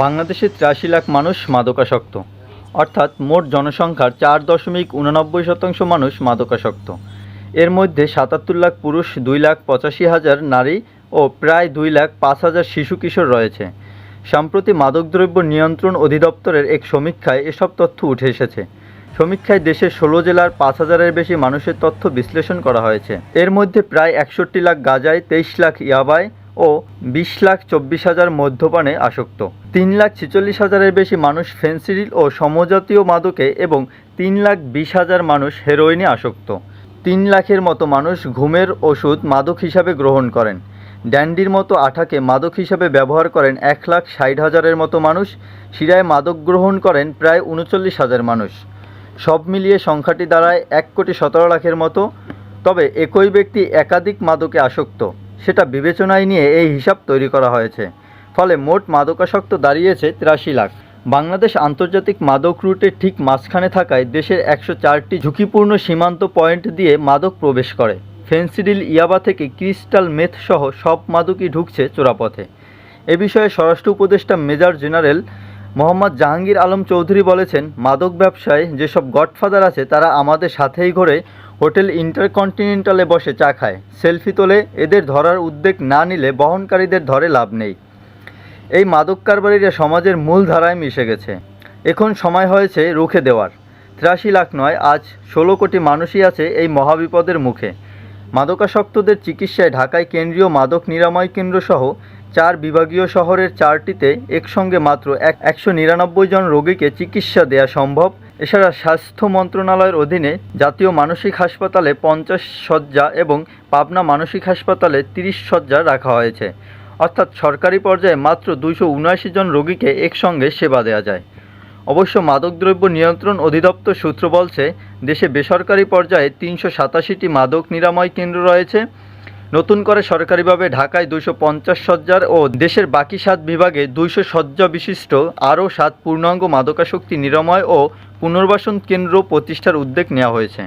বাংলাদেশে তিরাশি লাখ মানুষ মাদকাসক্ত। অর্থাৎ মোট জনসংখ্যার চার দশমিক উননব্বই শতাংশ মানুষ মাদকাসক্ত। এর মধ্যে সাতাত্তর লাখ পুরুষ, দুই লাখ পঁচাশি হাজার নারী ও প্রায় দুই লাখ পাঁচ হাজার শিশু কিশোর রয়েছে। সম্প্রতি মাদকদ্রব্য নিয়ন্ত্রণ অধিদপ্তরের এক সমীক্ষায় এসব তথ্য উঠে এসেছে। সমীক্ষায় দেশের ষোলো জেলার পাঁচ হাজারের বেশি মানুষের তথ্য বিশ্লেষণ করা হয়েছে। এর মধ্যে প্রায় একষট্টি লাখ গাজায়, তেইশ লাখ ইয়াবায় ও বিশ লাখ চব্বিশ হাজার মদ্যপানে আসক্ত। তিন লাখ ছেচল্লিশ হাজারের বেশি মানুষ ফেন্সিডিল ও সমজাতীয় মাদকে এবং তিন লাখ বিশ হাজার মানুষ হেরোইনে আসক্ত। তিন লাখের মতো মানুষ ঘুমের ওষুধ মাদক হিসাবে গ্রহণ করেন। ড্যান্ডির মতো আঠাকে মাদক হিসাবে ব্যবহার করেন এক লাখ ষাট হাজারের মতো মানুষ, শিরায় মাদক গ্রহণ করেন প্রায় উনচল্লিশ হাজার মানুষ। সব মিলিয়ে সংখ্যাটি দাঁড়ায় এক কোটি সতেরো লাখের মতো, তবে একই ব্যক্তি একাধিক মাদকে আসক্ত। সেটা বিবেচনায় নিয়ে এই হিসাব তৈরি করা হয়েছে। ফলে মোট মাদকাসক্ত দাঁড়িয়েছে তিরাশি লাখ। বাংলাদেশ আন্তর্জাতিক মাদক রুটের ঠিক মাঝখানে থাকায় দেশের একশো চারটি ঝুঁকিপূর্ণ সীমান্ত পয়েন্ট দিয়ে মাদক প্রবেশ করে। ফেন্সিডিল ইয়াবা থেকে ক্রিস্টাল মেথ সহ সব মাদকই ঢুকছে চোরাপথে। এ বিষয়ে স্বরাষ্ট্র উপদেষ্টা মেজর জেনারেল মোহাম্মদ জাহাঙ্গীর আলম চৌধুরী বলেছেন, মাদক ব্যবসায় যেসব গডফাদার আছে, তারা আমাদের সাথেই ঘরে, হোটেল ইন্টারকন্টিনেন্টালে বসে চা খায়, সেলফি তোলে, এদের ধরার উদ্যোগ না নিলে বহনকারীদের ধরে লাভ নেই। এই মাদক কারবারিরা সমাজের মূল ধারায় মিশে গেছে। এখন সময় হয়েছে রুখে দেওয়ার। তিরাশি লাখ নয়, আজ ষোলো কোটি মানুষই আছে এই মহাবিপদের মুখে। মাদকাসক্তদের চিকিৎসায় ঢাকায় কেন্দ্রীয় মাদক নিরাময় কেন্দ্র সহ চার বিভাগীয় শহরের চারটিতে একসঙ্গে মাত্র এক একশো নিরানব্বই জন রোগীকে চিকিৎসা দেওয়া সম্ভব। এছাড়া স্বাস্থ্য মন্ত্রণালয়ের অধীনে জাতীয় মানসিক হাসপাতালে পঞ্চাশ শয্যা এবং পাবনা মানসিক হাসপাতালে তিরিশ শয্যা রাখা হয়েছে। অর্থাৎ সরকারি পর্যায়ে মাত্র দুইশো উনআশি জন রোগীকে একসঙ্গে সেবা দেওয়া যায়। অবশ্য মাদকদ্রব্য নিয়ন্ত্রণ অধিদপ্তর সূত্র বলছে, দেশে বেসরকারি পর্যায়ে তিনশো সাতাশিটি মাদক নিরাময় কেন্দ্র রয়েছে। নতুন করে সরকারিভাবে ঢাকায় দুইশো পঞ্চাশ শয্যার ও দেশের বাকি সাত বিভাগে দুইশো শয্যা বিশিষ্ট আরও সাত পূর্ণাঙ্গ মাদকাশক্তি নিরাময় ও পুনর্বাসন কেন্দ্র প্রতিষ্ঠার উদ্যোগ নেওয়া হয়েছে।